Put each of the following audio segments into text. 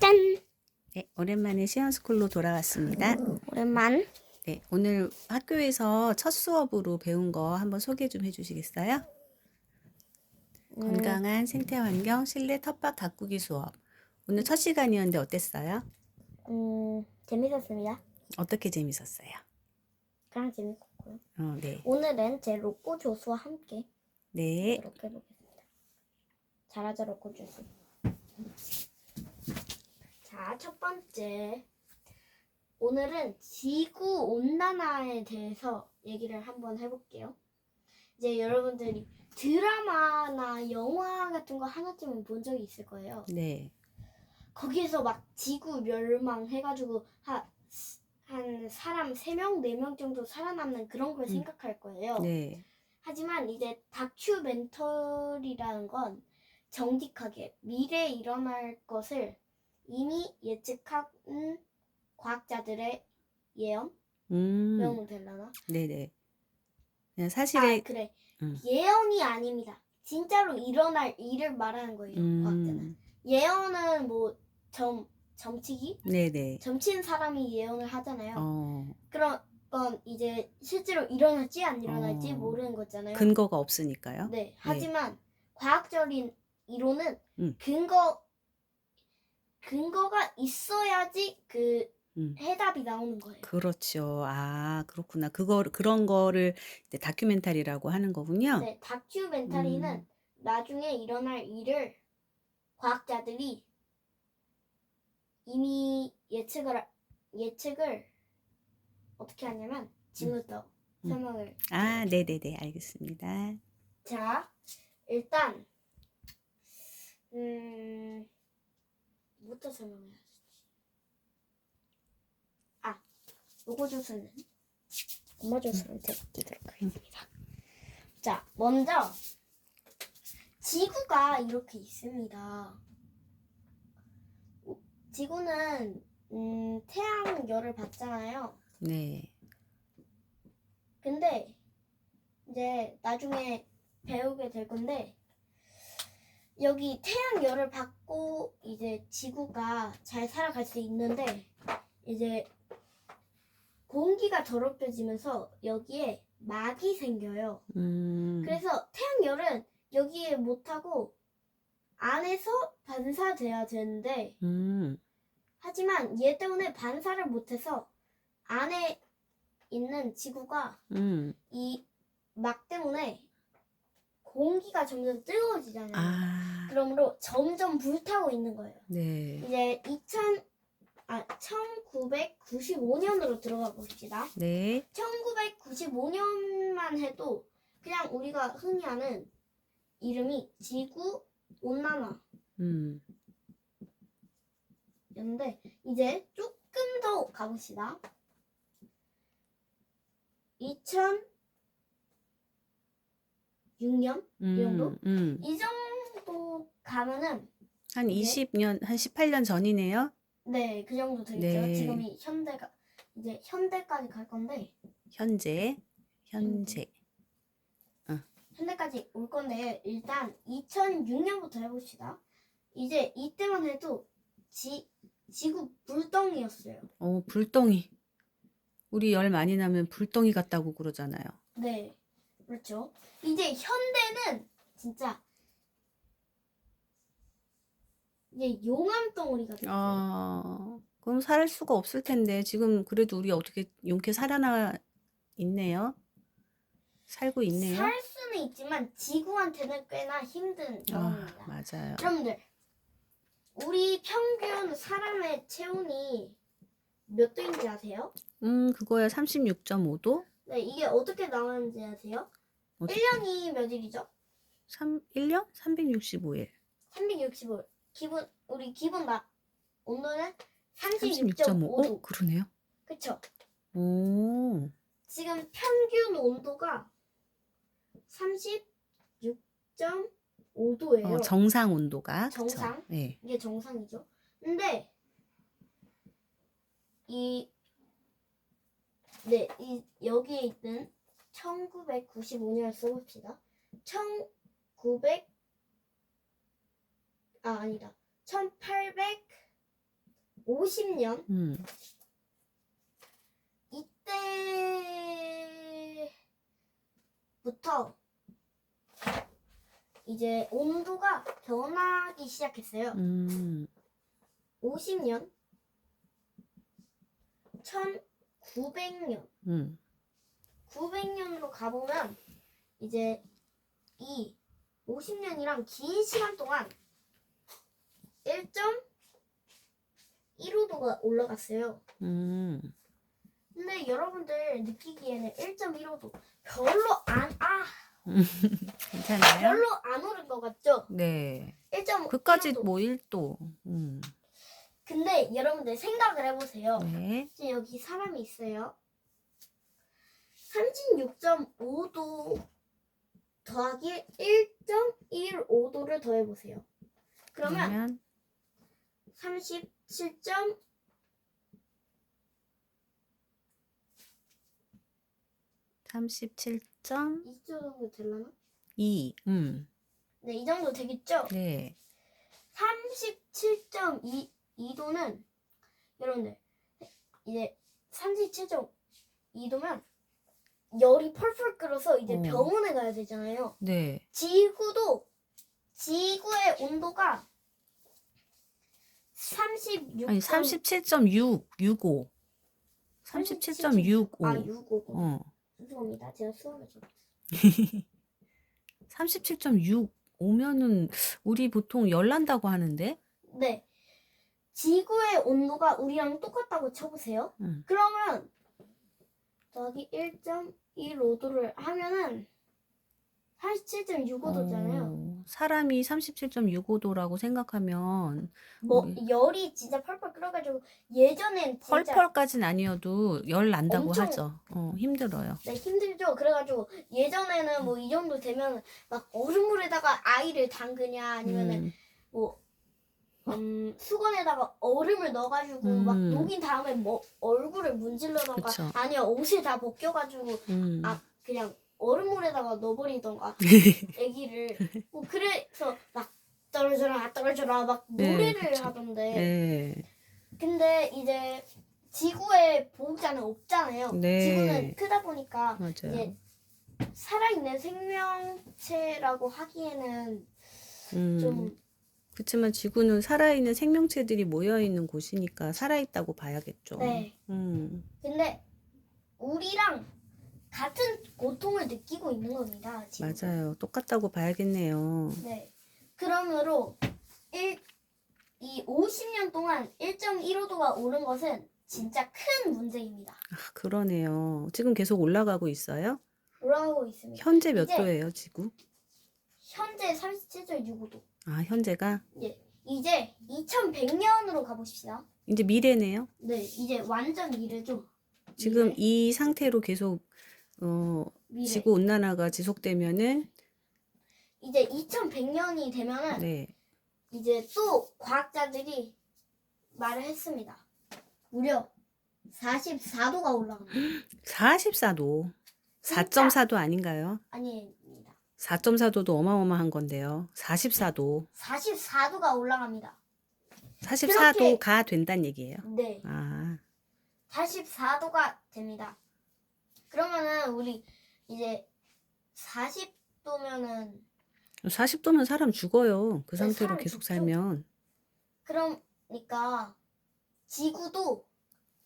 짠. 네, 오랜만에 시연스쿨로 돌아왔습니다. 오랜만. 네, 오늘 학교에서 첫 수업으로 배운 거 한번 소개 좀 해주시겠어요? 음. 건강한 생태 환경 실내 텃밭 가꾸기 수업. 오늘 첫 시간이었는데 어땠어요? 음 재밌었습니다. 어떻게 재밌었어요? 그냥 재밌었고요. 어, 네. 오늘은 제 로꼬 조수와 함께 네. 이렇게 해보겠습니다. 잘하자 로꼬 조수. 자, 첫 번째. 오늘은 지구 온난화에 대해서 얘기를 한번 해볼게요. 이제 여러분들이 드라마나 영화 같은 거 하나쯤은 본 적이 있을 거예요. 네. 거기에서 막 지구 멸망해가지고 한, 한 사람 3명, 4명 정도 살아남는 그런 걸 음. 생각할 거예요. 네. 하지만 이제 다큐멘터리라는 건 정직하게 미래에 일어날 것을 이미 예측한 과학자들의 예언? 음. 배우면 되려나? 네네. 그냥 아, 사실에 그래. 음. 예언이 아닙니다. 진짜로 일어날 일을 말하는 거예요, 과학자는. 음. 예언은 뭐 점, 점치기? 네네. 점친 사람이 예언을 하잖아요. 어, 그런 건 이제 실제로 일어날지 안 일어날지 어. 모르는 거잖아요. 근거가 없으니까요. 네. 하지만 과학적인 이론은 음. 근거 근거가 있어야지 그 음. 해답이 나오는 거예요. 그렇죠. 아, 그렇구나. 그거 그런 거를 이제 다큐멘터리라고 하는 거군요. 네, 다큐멘터리는 음. 나중에 일어날 일을 과학자들이 이미 예측을 하- 예측을 어떻게 하냐면 지금부터 음. 설명을 아, 네 네 네. 알겠습니다. 자, 일단 음 뭐부터 설명해야 되지? 아, 로고 조수는 엄마 조수한테 맡기도록 하겠습니다. 자, 먼저 지구가 이렇게 있습니다. 지구는 음, 태양 열을 받잖아요. 네. 근데 이제 나중에 배우게 될 건데 여기 태양 열을 받고 이제 지구가 잘 살아갈 수 있는데 이제 공기가 더럽혀지면서 여기에 막이 생겨요. 음. 그래서 태양 열은 여기에 못 하고 안에서 반사돼야 되는데 음. 하지만 얘 때문에 반사를 못해서 안에 있는 지구가 음. 이막 때문에 공기가 점점 뜨거워지잖아요. 아. 그러므로 점점 불타고 있는 거예요. 네. 이제 2000, 아, 1995년으로 들어가 봅시다. 네. 1995년만 해도 그냥 우리가 흔히 아는 이름이 지구 온난화였는데 음. 이제 조금 더 가봅시다. 2006년 음. 정도? 음. 이 정도 가면은 한 20년, 한 18년 전이네요. 네, 그 정도 되겠죠. 네. 지금이 현대가 이제 현대까지 갈 건데 현재. 현재. 현대까지 올 건데 일단 2006년부터 해봅시다. 이제 이때만 해도 지 지구 불덩이였어요. 어, 불덩이. 우리 열 많이 나면 불덩이 같다고 그러잖아요. 네, 그렇죠. 이제 현대는 진짜 이제 용암 덩어리가 됐어요. 아, 그럼 살 수가 없을 텐데 지금 그래도 우리 어떻게 용케 살아나 있네요. 살고 있네요. 살 수는 있지만 지구한테는 꽤나 힘든 아, 경험입니다. 맞아요. 여러분들, 우리 평균 사람의 체온이 몇 도인지 아세요? 음, 그거야 36.5도? 네, 이게 어떻게 나오는지 아세요? 어떻게? 1년이 몇 일이죠? 3, 1년? 365일. 365일. 기본 우리 기본 나 온도는 36.5. 36.5도. 어, 그러네요. 그쵸? 오. 지금 평균 온도가 36.5도예요. 어, 정상 온도가. 그쵸? 정상? 네. 이게 정상이죠. 근데 이 네, 이 여기에 있는 1995년을 써봅시다. 1900 아니다. 1850년 음. 이때부터 이제 온도가 변하기 시작했어요. 음. 50년, 1900년, 음. 900년으로 가보면 이제 이 50년이랑 긴 시간 동안 1.15도가 올라갔어요. 음. 근데 여러분들 느끼기에는 1.15도 별로 안, 아, 괜찮아요? 별로 안 오른 것 같죠? 네. 1.15도. 그까지 뭐 1도. 음. 근데 여러분들 생각을 해보세요. 네. 지금 여기 사람이 있어요. 36.5도 더하기 1.15도를 더해보세요. 그러면 그러면 37. 37.2. 2조 정도 되려나? 음. 네, 이 정도 되겠죠? 네. 37.2도는 여러분들 이제 37.2도면 열이 펄펄 끓어서 이제 어. 병원에 가야 되잖아요. 네. 지구도 지구의 온도가 36. 아니 37.6, 65. 37.65. 아, 65. 어. 죄송합니다. 제가 수학을 좀. 37.6 오면은 우리 보통 열 난다고 하는데. 네. 지구의 온도가 우리랑 똑같다고 쳐보세요. 음. 그러면 더하기 1.15도를 하면은 87.65도잖아요. 어, 사람이 37.65도라고 생각하면 뭐 우리- 열이 진짜 펄펄 끓어가지고 예전엔 진짜 펄펄까진 아니어도 열 난다고 엄청- 하죠. 어, 힘들어요. 네, 힘들죠. 그래가지고 예전에는 뭐 이 정도 되면 막 얼음물에다가 아이를 담그냐 아니면은 음, 뭐 음, 수건에다가 얼음을 넣어가지고 막 음. 녹인 다음에 뭐 얼굴을 문질러던가 그쵸. 아니면 옷을 다 벗겨가지고 음. 아 그냥 얼음물에다가 넣어버리던가 애기를 뭐 그래서 막 떨어져라 떨어져라 막 네, 노래를 그쵸. 하던데 네. 근데 이제 지구에 보호자는 없잖아요. 네. 지구는 크다 보니까 맞아요. 이제 살아있는 생명체라고 하기에는 음. 좀 그렇지만 지구는 살아있는 생명체들이 모여 있는 곳이니까 살아있다고 봐야겠죠. 네. 음. 근데 우리랑 같은 고통을 느끼고 있는 겁니다. 지금. 맞아요. 똑같다고 봐야겠네요. 네. 그러므로 1, 이 50년 동안 1.15도가 오른 것은 진짜 큰 문제입니다. 아, 그러네요. 지금 계속 올라가고 있어요? 올라가고 있습니다. 현재 몇 이제- 도예요, 지구? 현재 37.65도. 아, 현재가 예. 이제 2100년으로 가보십시다. 이제 미래네요. 네, 이제 완전 미래죠. 지금 미래, 이 상태로 계속 어, 미래. 지구 온난화가 지속되면은 이제 2100년이 되면은 네. 이제 또 과학자들이 말을 했습니다. 무려 44도가 올라갑니다. 44도. 4.4도 아닌가요? 아닙니다. 4.4도도 어마어마한 건데요. 44도. 44도가 올라갑니다. 44도가 된다는 얘기예요. 네, 아, 44도가 됩니다. 그러면은 우리 이제 40도면은 40도면 사람 죽어요. 그 네, 상태로 사람 계속 죽죠. 살면. 그러니까 지구도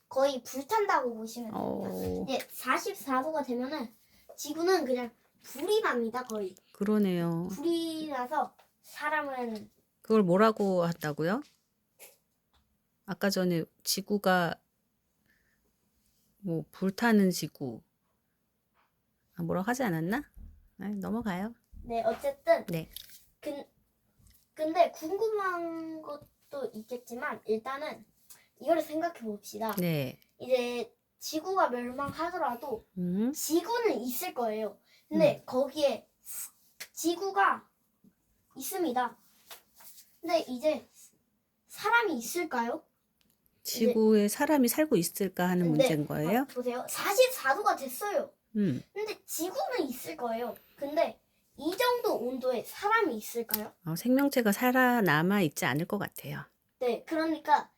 거의 불탄다고 보시면 됩니다. 어, 이제 44도가 되면은 지구는 그냥 불이 납니다, 거의. 그러네요. 불이 나서 사람은 그걸 뭐라고 했다고요? 아까 전에 지구가 뭐 불타는 지구. 아, 뭐라고 하지 않았나? 아, 넘어가요. 네, 어쨌든 네. 근, 근데 궁금한 것도 있겠지만 일단은 이거를 생각해 봅시다. 네. 이제 지구가 멸망하더라도 음, 지구는 있을 거예요. 근데 거기에 지구가 있습니다. 근데 이제 사람이 있을까요? 지구에 사람이 살고 있을까 하는 네. 문제인 거예요? 아, 보세요. 44도가 됐어요. 음, 근데 지구는 있을 거예요. 근데 이 정도 온도에 사람이 있을까요? 어, 생명체가 살아남아 있지 않을 것 같아요. 네, 그러니까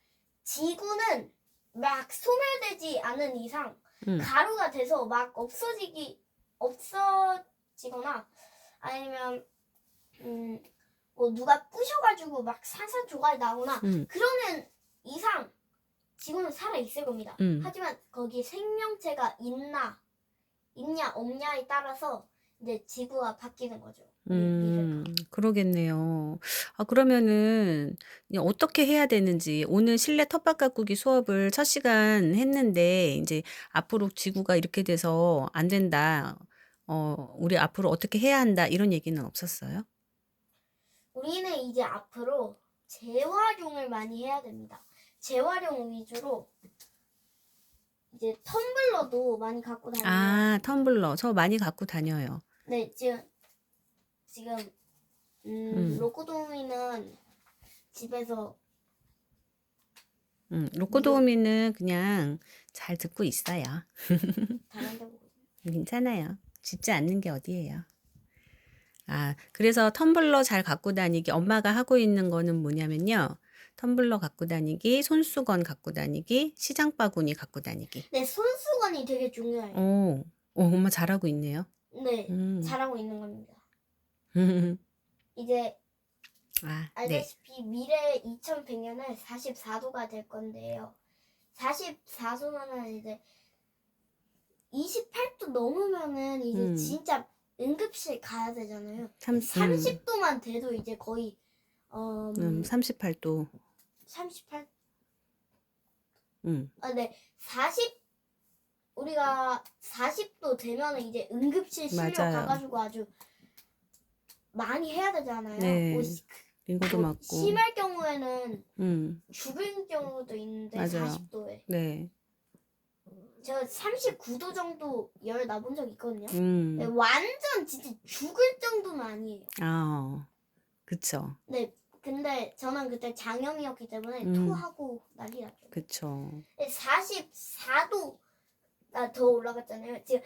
지구는 막 소멸되지 않은 이상 음. 가루가 돼서 막 없어지기 없어지거나 아니면 음, 뭐 누가 부셔가지고 막 산산 조각이 나거나 음. 그러는 이상 지구는 살아 있을 겁니다. 음. 하지만 거기 생명체가 있나 있냐 없냐에 따라서 이제 지구가 바뀌는 거죠. 음, 그러겠네요. 아, 그러면은 이제 어떻게 해야 되는지 오늘 실내 텃밭 가꾸기 수업을 첫 시간 했는데 이제 앞으로 지구가 이렇게 돼서 안 된다. 어, 우리 앞으로 어떻게 해야 한다. 이런 얘기는 없었어요? 우리는 이제 앞으로 재활용을 많이 해야 됩니다. 재활용 위주로 이제 텀블러도 많이 갖고 다니는. 아, 텀블러. 저 많이 갖고 다녀요. 네, 지금 지금 음, 음. 로코도미는 집에서 음, 로코도우미는 그냥 잘 듣고 있어요. 다른 데 보고 괜찮아요. 짖지 않는 게 어디예요. 아, 그래서 텀블러 잘 갖고 다니기, 엄마가 하고 있는 거는 뭐냐면요. 텀블러 갖고 다니기, 손수건 갖고 다니기, 시장 바구니 갖고 다니기. 네, 손수건이 되게 중요해요. 오, 오, 엄마 잘하고 있네요. 네, 음. 잘하고 있는 겁니다. 이제 아, 네. 알다시피 미래 2100년은 44도가 될 건데요. 44도면은 이제 28도 넘으면은 이제 음. 진짜 응급실 가야 되잖아요. 삼, 음, 30 도만 돼도 이제 거의 어 음, 38도. 38 음, 아, 네. 40 우리가 40도 되면은 이제 응급실 실려 맞아요. 가가지고 아주 많이 해야 되잖아요. 네. 뭐 시- 링고도 뭐 맞고. 심할 경우에는 음, 죽을 경우도 있는데 맞아요. 40도에 네. 제가 39도 정도 열 나본 적 있거든요. 음, 네, 완전 진짜 죽을 정도는 아니에요. 아, 그쵸. 네, 근데 저는 그때 장염이었기 때문에 음. 토하고 난리 났죠. 그쵸. 44도 더 올라갔잖아요. 지금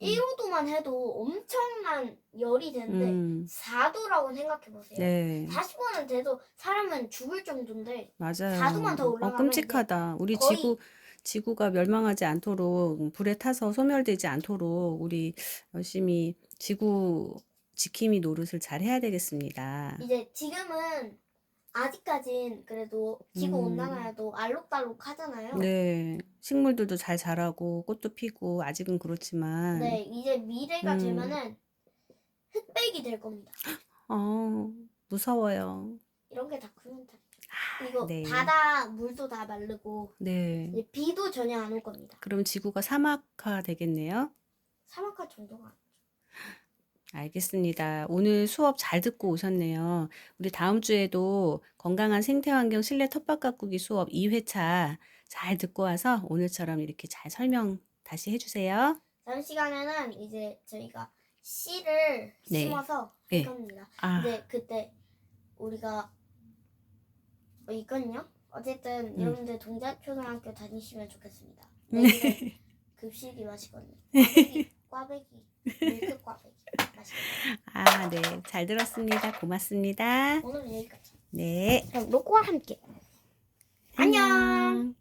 1.15도만 해도 엄청난 열이 되는데 음, 4도라고 생각해 보세요. 네. 40도는 돼도 사람은 죽을 정도인데 맞아요. 4도만 더 어, 올라가면 끔찍하다. 우리 거의- 지구, 지구가 멸망하지 않도록, 불에 타서 소멸되지 않도록, 우리 열심히 지구 지킴이 노릇을 잘 해야 되겠습니다. 이제 지금은 아직까진 그래도 지구 음. 온난화도 알록달록 하잖아요. 네. 식물들도 잘 자라고, 꽃도 피고, 아직은 그렇지만, 네, 이제 미래가 음. 되면은 흑백이 될 겁니다. 어, 무서워요. 이런 게다 코멘터리죠. 그리고 네. 바다 물도 다 마르고 네. 이제 비도 전혀 안 올 겁니다. 그럼 지구가 사막화 되겠네요. 사막화 정도가 아니죠. 알겠습니다. 오늘 수업 잘 듣고 오셨네요. 우리 다음 주에도 건강한 생태환경 실내 텃밭 가꾸기 수업 2회차 잘 듣고 와서 오늘처럼 이렇게 잘 설명 다시 해주세요. 다음 시간에는 이제 저희가 씨를 네. 심어서 네. 할 겁니다. 아, 근데 그때 우리가 뭐 있거든요. 어쨌든 음. 여러분들 동작초등학교 다니시면 좋겠습니다. 네. 내일은 급식이 맛있거든요. 꽈배기, 꽈배기, 밀크 꽈배기. 아, 네. 잘 들었습니다. 고맙습니다. 오늘은 여기까지. 네. 그럼 로꼬와 함께. 안녕.